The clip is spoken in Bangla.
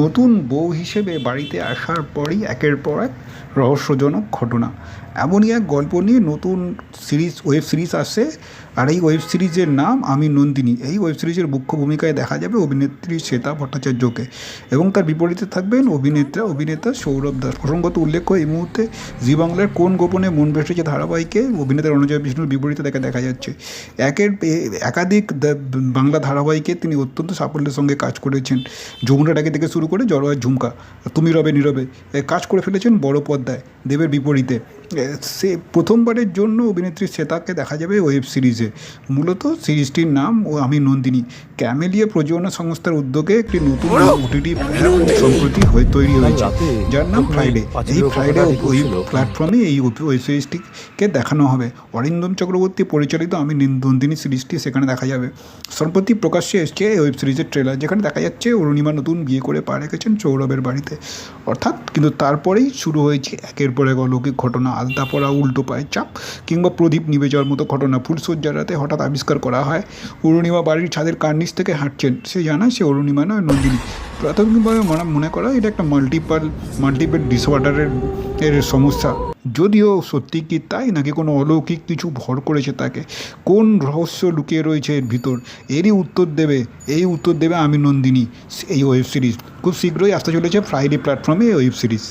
নতুন বউ হিসেবে বাড়িতে আসার পরই একের পর এক রহস্যজনক ঘটনা। এমনই এক গল্প নিয়ে নতুন সিরিজ, ওয়েব সিরিজ আসছে। আর এই ওয়েব সিরিজের নাম আমি নন্দিনী। এই ওয়েব সিরিজের মুখ্য ভূমিকায় দেখা যাবে অভিনেত্রী শ্বেতা ভট্টাচার্যকে এবং তার বিপরীতে থাকবেন অভিনেতা অভিনেতা সৌরভ দাস। প্রসঙ্গত উল্লেখ্য এই মুহূর্তে জি বাংলার কোন গোপনে মন ভেসেছে ধারাবাহিকে? অভিনেতা রণজয় বিষ্ণুর বিপরীতে দেখা দেখা যাচ্ছে। একের একাধিক বাংলা ধারাবাহিকে তিনি অত্যন্ত সাফল্যের সঙ্গে কাজ করেছেন। যমুনা ডাকে থেকে শুরু করে জড়োয়া ঝুমকা, তুমি রবে নীরবে কাজ করে ফেলেছেন বড় পর্দায়, দেবের বিপরীতে। সে প্রথমবারের জন্য অভিনেত্রী শ্বেতাকে দেখা যাবে ওয়েব সিরিজে। মূলত সিরিজটির নাম ও আমি নন্দিনী। ক্যামেলিয়া প্রযোজনা সংস্থার উদ্যোগে একটি নতুন ওটিটি সম্প্রতি হয়ে তৈরি হয়েছে। যার নাম ফ্রাইডে এই ফ্রাইডে ওই প্ল্যাটফর্মে এই ওয়েব সিরিজটিকে দেখানো হবে। অরিন্দম চক্রবর্তী পরিচালিত আমি নিন- নন্দিনী সিরিজটি সেখানে দেখা যাবে। সম্প্রতি প্রকাশ্যে এসছে এই ওয়েব সিরিজের ট্রেলার যেখানে দেখা যাচ্ছে অরুণিমা নতুন বিয়ে করে পা রেখেছেন সৌরভের বাড়িতে। অর্থাৎ কিন্তু তারপরেই শুরু হয়েছে একের পর এক অলৌকিক ঘটনা। আলতা পরা উল্টো পায়ের চাপ কিংবা প্রদীপ নিভে যাওয়ার মতো ঘটনা ফুলসজ্জার রাতে হঠাৎ আবিষ্কার করা হয়। অরুণিমা বাড়ির ছাদের কার্নিস থেকে হাঁটছেন। সে জানায়, সে অরুণিমা নয়, নন্দিনী। প্রাথমিকভাবে মনে করা এটা একটা মাল্টিপাল মাল্টিপল ডিসঅর্ডারের এর সমস্যা। যদিও সত্যি কি তাই, নাকি কোনো অলৌকিক কিছু ভর করেছে তাকে? কোন রহস্য লুকিয়ে রয়েছে এর ভিতর? এরই উত্তর দেবে, এই উত্তর দেবে আমি, নন্দিনী। এই ওয়েব সিরিজ খুব শীঘ্রই আসতে চলেছে ফ্রাইডে প্ল্যাটফর্মে এই ওয়েব সিরিজ